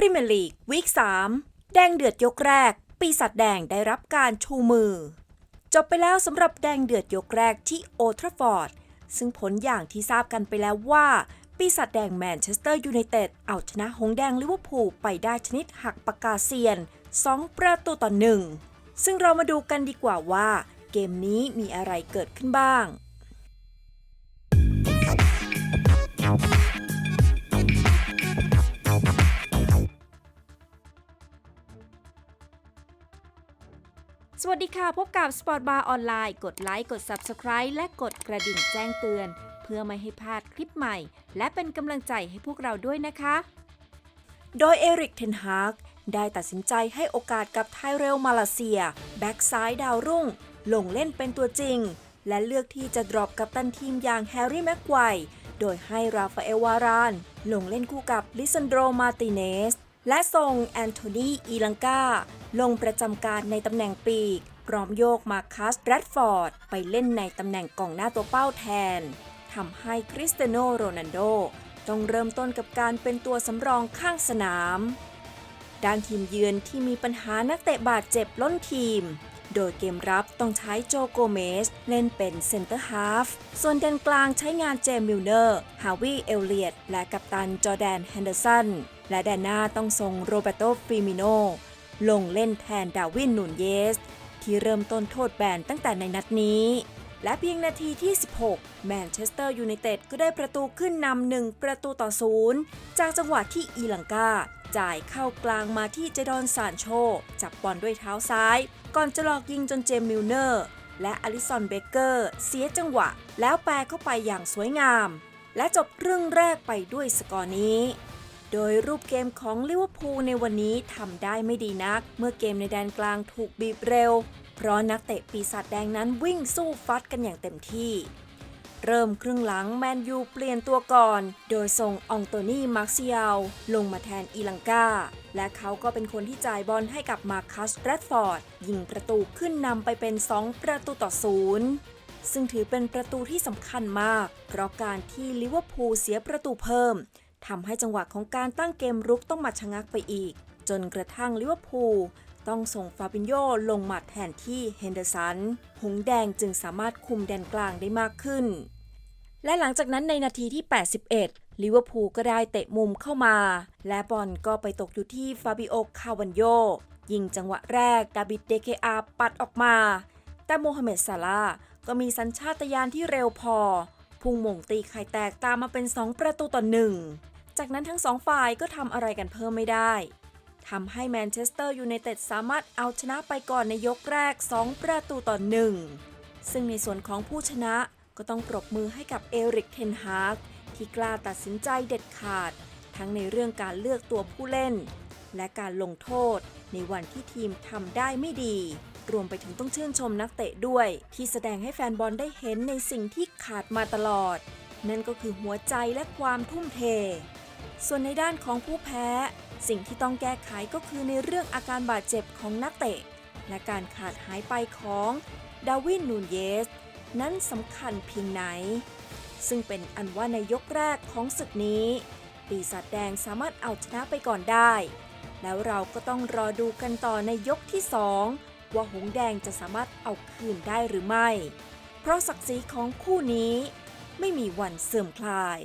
พรีเมียร์ลีกวีค3 แดงเดือดยกแรก ปีศาจแดงได้รับการชูมือ จบไปแล้วสำหรับแดงเดือดยกแรกที่โอทราฟอร์ด ซึ่งผลอย่างที่ทราบกันไปแล้วว่า ปีศาจแดงแมนเชสเตอร์ยูไนเต็ดเอาชนะหงส์แดงลิเวอร์พูลไปได้ชนิดหักปากกาเซียน 2 ประตูต่อหนึ่งซึ่งเรามาดูกันดีกว่าว่า เกมนี้มีอะไรเกิดขึ้นบ้าง สวัสดีค่ะ พบกับ Sport Bar ออนไลน์ กดไลค์กด Subscribe และกดกระดิ่งแจ้งเตือน เพื่อไม่ให้พลาดคลิปใหม่ และเป็นกำลังใจให้พวกเราด้วยนะคะ โดยเอริกเทนฮากได้ตัดสินใจให้โอกาสกับไทเรลมาเลเซีย แบ็กซ้ายดาวรุ่ง ลงเล่นเป็นตัวจริง และเลือกที่จะดรอปกับตันทีมอย่างแฮร์รี่แม็กไกวโดยให้ราฟาเอลวาราน ลงเล่นคู่กับลิซันโดรมาติเนส และส่งแอนโทนีอีลังกาลงประจำการในตำแหน่งปีกพร้อมโยกมาคัสแรดฟอร์ด ไปเล่นในตำแหน่งกองหน้าตัวเป้าแทนทำให้คริสเตียโนโรนัลโดต้องเริ่มต้นกับการเป็นตัวสำรองข้างสนาม ด้านทีมเยือนที่มีปัญหานักเตะบาดเจ็บล้นทีม โดยเกมรับต้องใช้โจโกเมส เล่นเป็นเซนเตอร์ฮาฟ ส่วนแดนกลางใช้งานเจมมิลเนอร์ ฮาวิเอลเลียตและกัปตันจอแดนแฮนเดอร์สัน และแดนหน้าต้องส่งโรเบโตฟิมิโน ลงเล่นแทนดาวินนูนเยส ที่เริ่มต้นโทษแบนตั้งแต่ในนัดนี้ และเพียงนาทีที่ 16 แมนเชสเตอร์ยูไนเต็ดก็ได้ประตูขึ้นนำหนึ่งประตูต่อศูนย์จากจังหวะที่อีลังกาจ่ายเข้ากลางมาที่เจดอนซานโช จับบอลด้วยเท้าซ้าย ก่อนจะหลอกยิงจนเจมส์มิลเนอร์ และอลิสันเบเกอร์ เสียจังหวะ แล้วแปรเข้าไปอย่างสวยงาม และจบครึ่งแรกไปด้วยสกอร์นี้ โดยรูปเกมของลิเวอร์พูลในวันนี้ทำได้ไม่ดีนัก เมื่อเกมในแดนกลางถูกบีบเร็ว เพราะนักเตะปีศาจแดงนั้นวิ่งสู้ฟัดกันอย่างเต็มที่ เริ่มครึ่งหลังแมนยูเปลี่ยนตัวก่อน โดยส่งอองโตนี่มาร์เซียลลงมาแทนอีลังกา และเขาก็เป็นคนที่จ่ายบอลให้กับมาคัสแรดฟอร์ด ยิงประตูขึ้นนำไปเป็น 2 ประตูต่อศูนย์ซึ่งถือเป็นประตูที่สำคัญมาก เพราะการที่ลิเวอร์พูลเสียประตูเพิ่ม ทำให้จังหวะของการตั้งเกมรุกต้องมาชะงักไปอีก จนกระทั่งลิเวอร์พูลต้องส่งฟาบินโยลงมาแทนที่เฮนเดอร์สัน หงแดงจึงสามารถคุมแดนกลางได้มากขึ้น และหลังจากนั้นในนาทีที่ 81 ลิเวอร์พูลก็ได้เตะมุมเข้ามา และบอลก็ไปตกอยู่ที่ฟาบิโอ คาวันโย ยิงจังหวะแรก ดาบิด เดเคอาปัดออกมา แต่โมฮัมเหม็ดซาลาก็มีสัญชาตญาณที่เร็วพอ พุ่งมงตีไข่แตกตามมาเป็น 2 ประตูต่อหนึ่ง จากนั้นทั้งสองฝ่ายก็ทำอะไรกันเพิ่มไม่ได้ทำให้แมนเชสเตอร์ยูไนเต็ดสามารถเอาชนะไปก่อนในยกแรก 2 ประตูต่อหนึ่ง ซึ่งในส่วนของผู้ชนะก็ต้องปรบมือให้กับเอริกเทนฮาร์กที่กล้าตัดสินใจเด็ดขาด ทั้งในเรื่องการเลือกตัวผู้เล่น และการลงโทษในวันที่ทีมทำได้ไม่ดี รวมไปถึงต้องชื่นชมนักเตะด้วย ที่แสดงให้แฟนบอลได้เห็นในสิ่งที่ขาดมาตลอด นั่นก็คือหัวใจและความทุ่มเท ส่วนในด้านของผู้แพ้ สิ่งที่ต้องแก้ไขก็คือในเรื่องอาการบาดเจ็บของนักเตะ และการขาดหายไปของดาวินนูนเยส นั้นสำคัญเพียงไหน ซึ่งเป็นอันว่าในยกแรกของศึกนี้ ปีศาจแดงสามารถเอาชนะไปก่อนได้ แล้วเราก็ต้องรอดูกันต่อในยกที่2 ว่าหงแดงจะสามารถเอาคืนได้หรือไม่ เพราะศักดิ์ศรีของคู่นี้ไม่มีวันเสื่อมคลาย